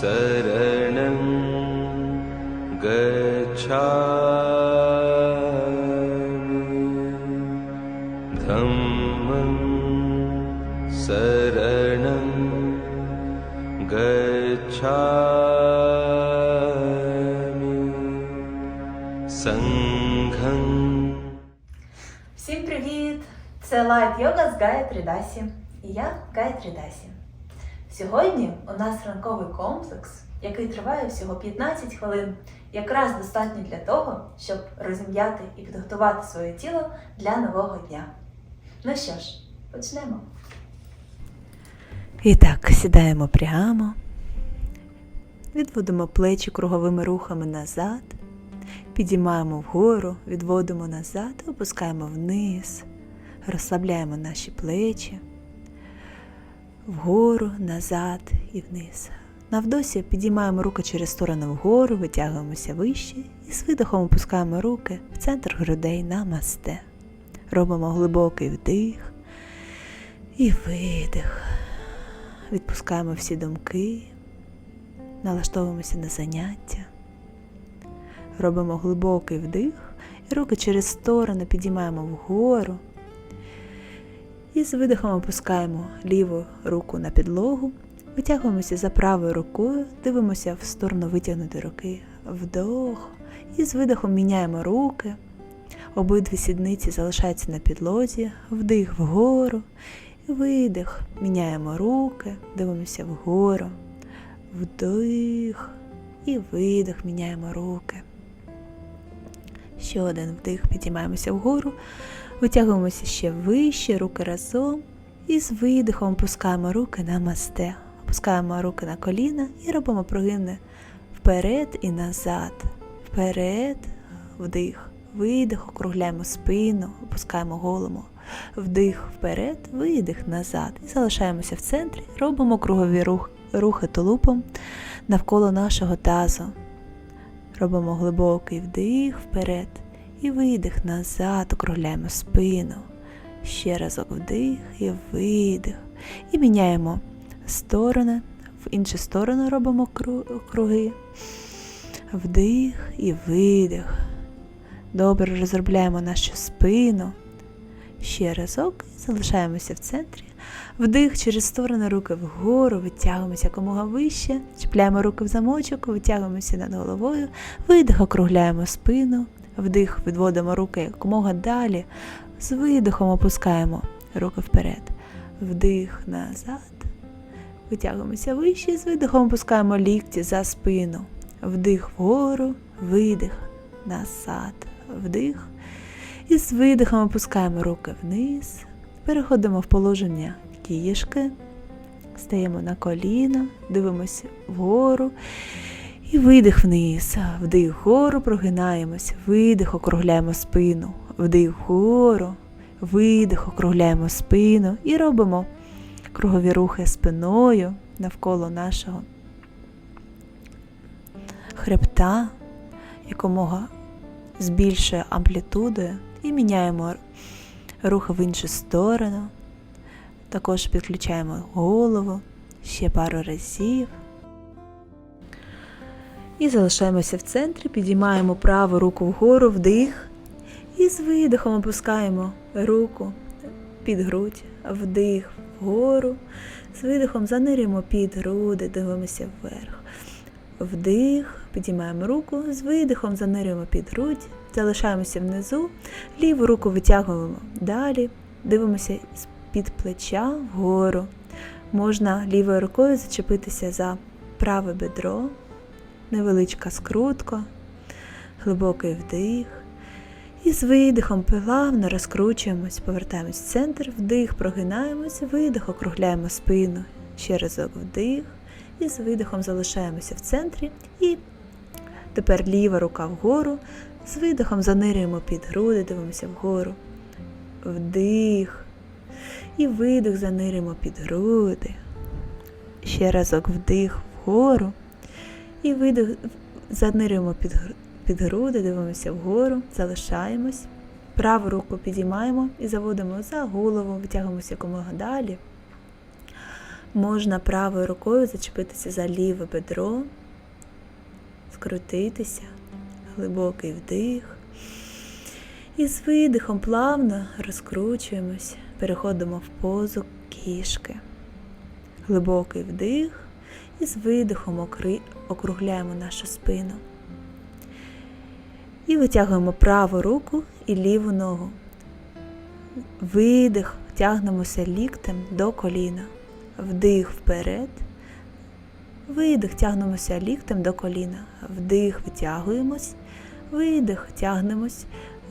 शरणं गच्छामि धम्मं शरणं गच्छामि सङ्घं Всім привіт! Це Light Yoga з Гая Тридасі. І я Гая Тридасі. Сьогодні у нас ранковий комплекс, який триває всього 15 хвилин, якраз достатньо для того, щоб розім'яти і підготувати своє тіло для нового дня. Ну що ж, почнемо. І так, сідаємо прямо, відводимо плечі круговими рухами назад. Підіймаємо вгору, відводимо назад, опускаємо вниз, розслабляємо наші плечі, вгору, назад і вниз. На вдосі підіймаємо руки через сторони вгору, витягуємося вище і з видихом опускаємо руки в центр грудей на масте. Робимо глибокий вдих і видих. Відпускаємо всі думки, налаштовуємося на заняття. Робимо глибокий вдих і руки через сторони підіймаємо вгору. І з видихом опускаємо ліву руку на підлогу, витягуємося за правою рукою, дивимося в сторону витягнутої руки, вдох. І з видихом міняємо руки. Обидві сідниці залишаються на підлозі, вдих вгору, і видих. Міняємо руки, дивимося вгору, вдих і видих, міняємо руки. Ще один вдих, підіймаємося вгору, витягуємося ще вище, руки разом. І з видихом опускаємо руки на масте. Опускаємо руки на коліна і робимо прогини вперед і назад. Вперед, вдих, видих, округляємо спину, опускаємо голову. Вдих вперед, видих назад. І залишаємося в центрі, робимо кругові рух, рухи тулупом навколо нашого тазу. Робимо глибокий вдих вперед і видих назад, округляємо спину. Ще разок вдих і видих. І міняємо сторони, в іншу сторону робимо кру- круги. Вдих і видих. Добре розробляємо нашу спину. Ще разок і залишаємося в центрі. Вдих через сторони руки вгору, витягуємося якомога вище, чіпляємо руки в замочок, витягуємося над головою, видих, округляємо спину, вдих, відводимо руки якомога далі, з видихом опускаємо руки вперед, вдих назад, витягуємося вище, з видихом опускаємо лікті за спину, вдих вгору, видих, назад, вдих. І з видихом опускаємо руки вниз, переходимо в положення кішки, стаємо на коліна, дивимося вгору і видих вниз. Вдих вгору, прогинаємось, видих, округляємо спину, вдих вгору, видих, округляємо спину і робимо кругові рухи спиною навколо нашого хребта, якомога збільшує амплітудою і міняємо рухи в іншу сторону. Також підключаємо голову ще пару разів. І залишаємося в центрі, підіймаємо праву руку вгору, вдих. І з видихом опускаємо руку під грудь, вдих вгору. З видихом занирюємо під груди, дивимося вверх. Вдих, підіймаємо руку, з видихом занирюємо під грудь, залишаємося внизу, ліву руку витягуємо далі, дивимося з-під плеча вгору. Можна лівою рукою зачепитися за праве бедро, невеличка скрутка, глибокий вдих. І з видихом плавно розкручуємось, повертаємось в центр, вдих, прогинаємось, видих, округляємо спину. Ще разок вдих. І з видихом залишаємося в центрі. І тепер ліва рука вгору. З видихом занирюємо під груди, дивимося вгору. Вдих. І видих занирюємо під груди. Ще разок вдих вгору. І видих занирюємо під, під груди, дивимося вгору, залишаємось. Праву руку підіймаємо і заводимо за голову, витягуємося якомога далі. Можна правою рукою зачепитися за ліве бедро, скрутитися, глибокий вдих. І з видихом плавно розкручуємось, переходимо в позу кішки. Глибокий вдих і з видихом округляємо нашу спину. І витягуємо праву руку і ліву ногу. Видих, тягнемося ліктем до коліна. Вдих вперед. Видих, тягнемося ліктем до коліна. Вдих, витягуємось. Видих, тягнемось.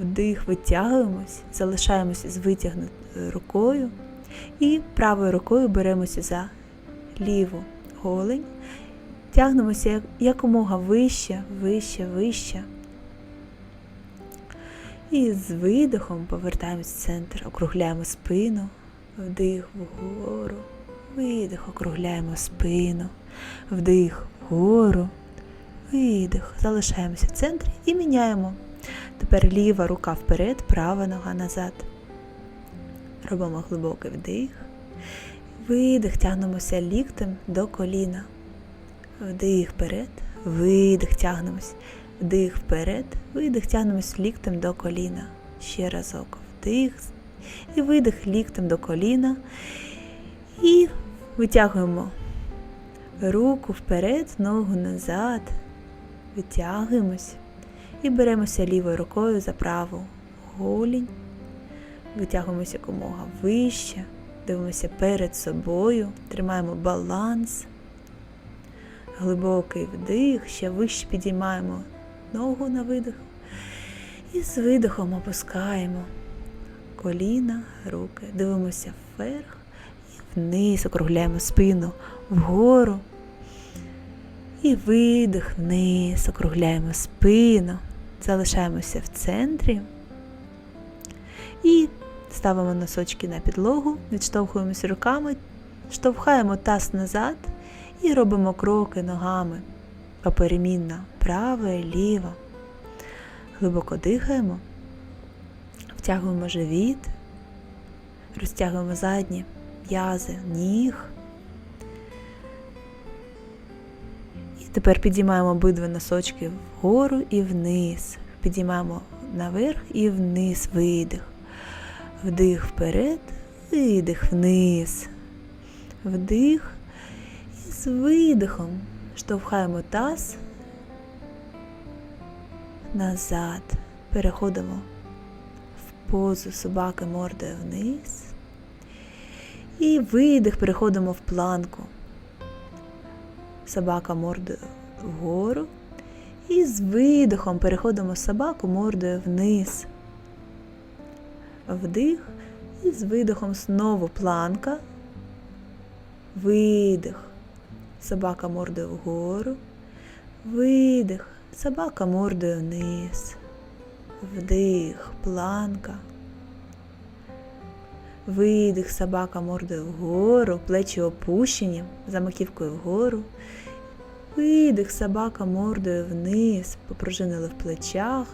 Вдих, витягуємось, залишаємося з витягнутою рукою. І правою рукою беремося за ліву голень. Тягнемося якомога вище, вище, вище. І з видихом повертаємось в центр, округляємо спину, вдих вгору, видих, округляємо спину, вдих вгору, видих. Залишаємося в центрі і міняємо. Тепер ліва рука вперед, права нога назад. Робимо глибокий вдих. Видих, тягнемося ліктем до коліна. Вдих вперед, видих, тягнемось. Вдих вперед, видих, тягнемось ліктем до коліна. Ще разок. Вдих і видих ліктем до коліна. І витягуємо руку вперед, ногу назад. Витягуємось і беремося лівою рукою за праву голінь. Витягуємося якомога вище, дивимося перед собою, тримаємо баланс. Глибокий вдих, ще вище підіймаємо ногу на видих. І з видихом опускаємо коліна, руки, дивимося вверх і вниз, округляємо спину вгору. І видих вниз, округляємо спину, залишаємося в центрі. І ставимо носочки на підлогу, відштовхуємося руками, штовхаємо таз назад і робимо кроки ногами поперемінно, право і ліво. Глибоко дихаємо, втягуємо живіт, розтягуємо задні м'язи, ніг. І тепер підіймаємо обидва носочки вгору і вниз. Підіймаємо наверх і вниз видих. Вдих вперед, видих вниз. Вдих з видихом штовхаємо таз назад. Переходимо в позу собаки мордою вниз. І видих, переходимо в планку. Собака мордою вгору. І з видихом переходимо собаку мордою вниз. Вдих. І з видихом знову планка. Видих. Собака мордою вгору. Видих. Собака мордою вниз. Вдих, планка. Видих, собака мордою вгору, плечі опущені, за маківкою вгору. Видих, собака мордою вниз, попружинили в плечах.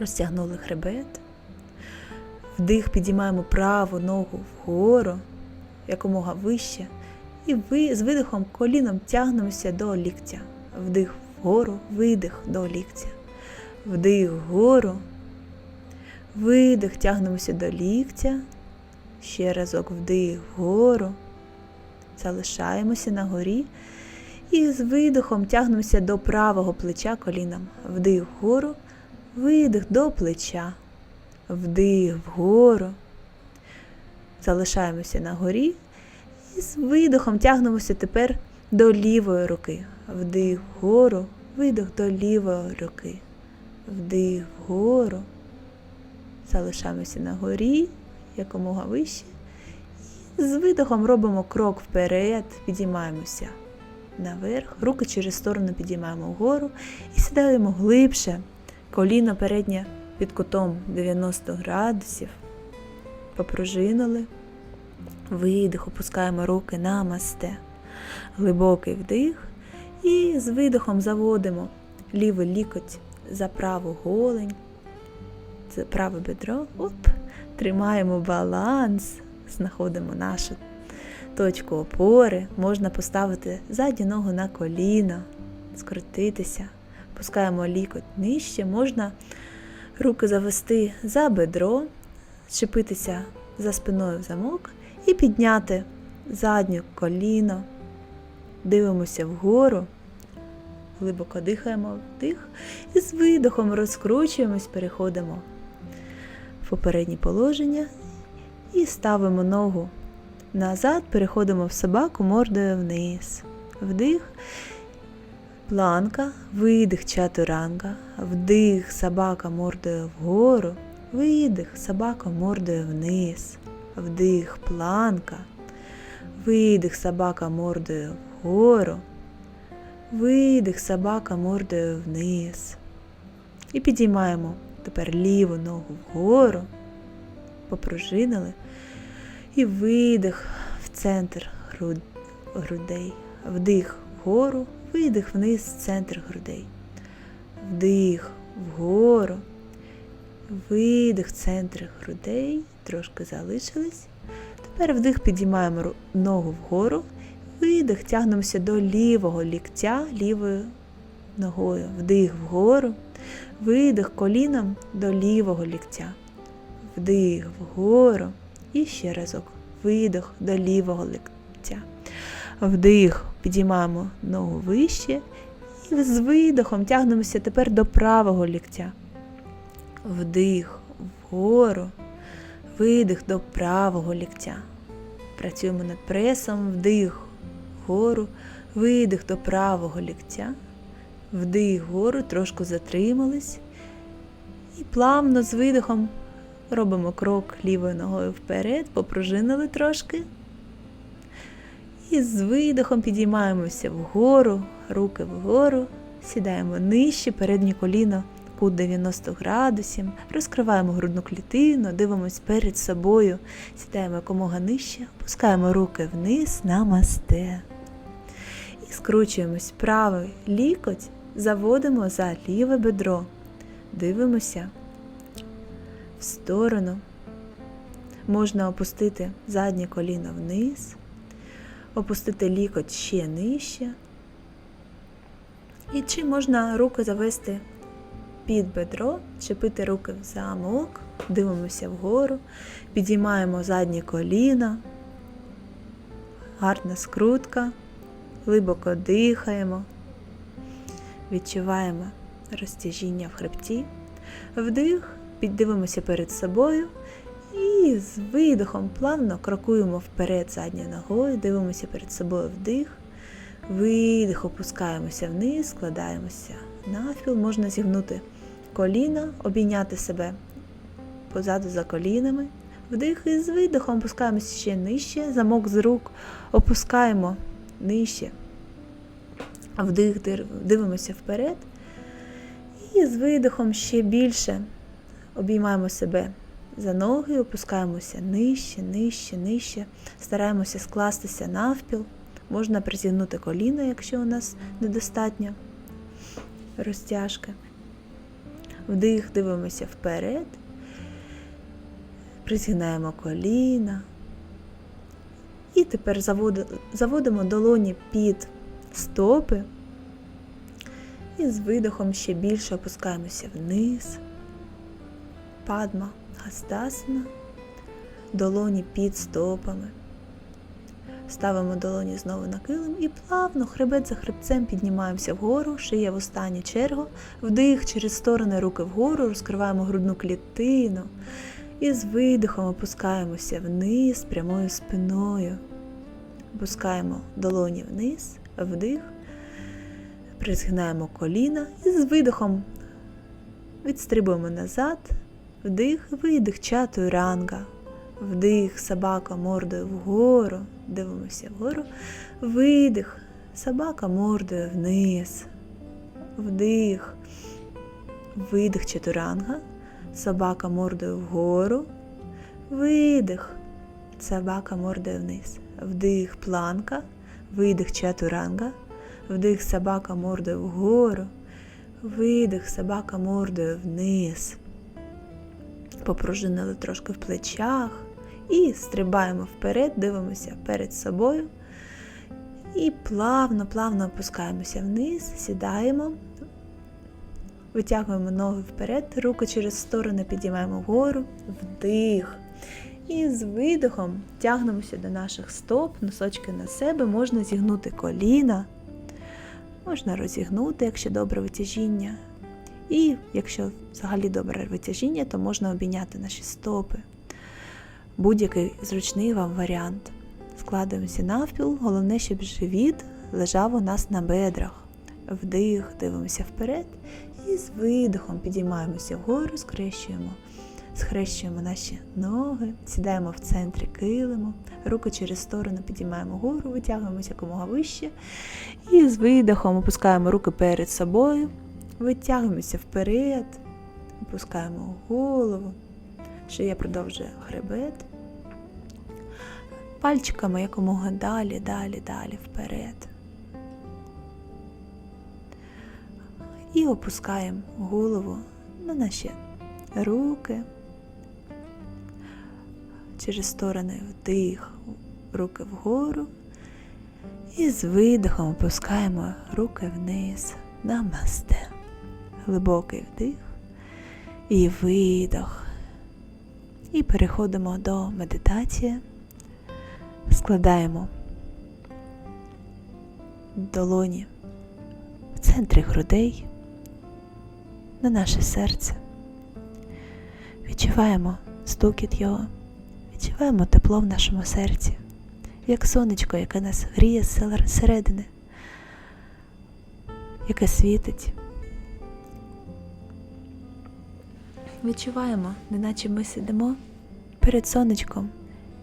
Розтягнули хребет. Вдих, підіймаємо праву ногу вгору, якомога вище. І ви з видихом коліном тягнемося до ліктя. Вдих вгору, видих до ліктя. Вдих вгору. Видих, тягнемося до ліктя. Ще разок вдих вгору. Залишаємося на горі. І з видихом тягнемося до правого плеча коліном. Вдих вгору, видих до плеча. Вдих вгору. Залишаємося на горі. І з видихом тягнемося тепер до лівої руки. Вдих вгору, видих до лівої руки. Вдих вгору. Залишаємося на горі, якомога вище. І з видихом робимо крок вперед, підіймаємося наверх, руки через сторону підіймаємо вгору і сідаємо глибше. Коліно переднє під кутом 90 градусів. Попружинили. Видих, опускаємо руки на масте. Глибокий вдих. І з видихом заводимо лівий лікоть за праву голень, за праве бедро. Оп, тримаємо баланс. знаходимо нашу точку опори, можна поставити задню ногу на коліна, скрутитися, пускаємо лікоть нижче, можна руки завести за бедро, щепитися за спиною в замок і підняти заднє коліно, дивимося вгору, глибоко дихаємо вдих і з видохом розкручуємось, переходимо в попереднє положення і ставимо ногу назад, переходимо в собаку мордою вниз. Вдих, планка, видих чатуранга, вдих, собака мордою вгору, видих, собака мордою вниз, вдих, планка, видих, собака мордою вгору, видих, собака мордою вниз. І підіймаємо тепер ліву ногу вгору, попружинили. І видих в центр грудей. Вдих вгору, видих вниз в центр грудей. Вдих вгору, видих центр грудей. Трошки залишились. Тепер вдих підіймаємо ногу вгору. Видих, тягнемося до лівого ліктя лівою ногою. Вдих вгору, видих коліном до лівого ліктя. Вдих вгору. І ще разок. Видих до лівого ліктя. Вдих, підіймаємо ногу вище. І з видихом тягнемося тепер до правого ліктя. Вдих вгору. Видих до правого ліктя. Працюємо над пресом, вдих вгору, видих до правого ліктя. Вдих вгору, трошки затримались. І плавно з видихом робимо крок лівою ногою вперед, попружинили трошки. І з видихом підіймаємося вгору, руки вгору, сідаємо нижче, переднє коліно, кут 90 градусів, розкриваємо грудну клітину, дивимось перед собою, сідаємо якомога нижче, опускаємо руки вниз на масте. І скручуємось правий лікоть, заводимо за ліве бедро. Дивимося в сторону. Можна опустити заднє коліно вниз, опустити лікоть ще нижче. І чи можна руки завести під бедро, чепити руки в замок, дивимося вгору, підіймаємо заднє коліно, гарна скрутка, глибоко дихаємо, відчуваємо розтяжіння в хребті, вдих, піддивимося перед собою і з видихом плавно крокуємо вперед задньою ногою, дивимося перед собою вдих, видих, опускаємося вниз, складаємося навпіл, можна зігнути коліна, обійняти себе позаду за колінами. Вдих і з видихом опускаємося ще нижче, замок з рук опускаємо нижче. Вдих, дивимося вперед. І з видихом ще більше обіймаємо себе за ноги, опускаємося нижче, нижче, нижче. Стараємося скластися навпіл. Можна призігнути коліно, якщо у нас недостатньо розтяжки. Вдих, дивимося вперед. Призгинаємо коліна. І тепер заводимо долоні під стопи. І з видихом ще більше опускаємося вниз. Падма гастасана, долоні під стопами. Ставимо долоні знову на килим і плавно, хребет за хребцем піднімаємося вгору, шия в останню чергу, вдих через сторони руки вгору, розкриваємо грудну клітину і з видихом опускаємося вниз прямою спиною. Опускаємо долоні вниз, вдих, призгинаємо коліна і з видихом відстрибуємо назад, вдих, видих чату ранга. Вдих, собака мордою вгору, дивимося вгору, видих, собака мордою вниз, вдих, видих чатуранга, собака мордою вгору, видих, собака мордою вниз, вдих, планка, видих чатуранга, вдих, собака мордою вгору, видих, собака мордою вниз. Попружинили трошки в плечах. І стрибаємо вперед, дивимося перед собою. І плавно, плавно опускаємося вниз, сідаємо, витягуємо ноги вперед, руку через сторони підіймаємо вгору, вдих. І з видихом тягнемося до наших стоп, носочки на себе, можна зігнути коліна, можна розігнути, якщо добре витяжіння. І якщо взагалі добре витяжіння, то можна обійняти наші стопи. Будь-який зручний вам варіант. Складаємося навпіл, головне, щоб живіт лежав у нас на бедрах. Вдих, дивимося вперед і з видихом підіймаємося вгору, скрещуємо. Схрещуємо наші ноги, сідаємо в центрі килиму, руки через сторону підіймаємо вгору, витягуємося якомога вище. І з видихом опускаємо руки перед собою, витягуємося вперед, опускаємо голову, шия продовжує хребет. Пальчиками якомога далі, далі, далі вперед. І опускаємо голову на наші руки. Через сторони вдих, руки вгору. І з видихом опускаємо руки вниз. Намасте. Глибокий вдих і видох. І переходимо до медитації. Складаємо долоні в центрі грудей на наше серце. Відчуваємо стукіт його, відчуваємо тепло в нашому серці, як сонечко, яке нас гріє зсередини, яке світить. Відчуваємо, неначе ми сидимо перед сонечком,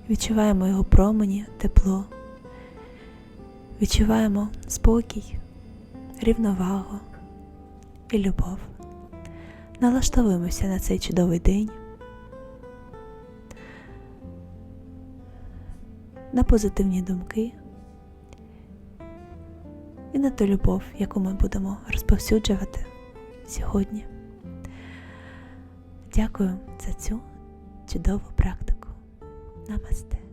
відчуваємо його промені, тепло, відчуваємо спокій, рівновагу і любов. Налаштовуємося на цей чудовий день, на позитивні думки і на ту любов, яку ми будемо розповсюджувати сьогодні. Дякую за цю чудову практику. Намасте.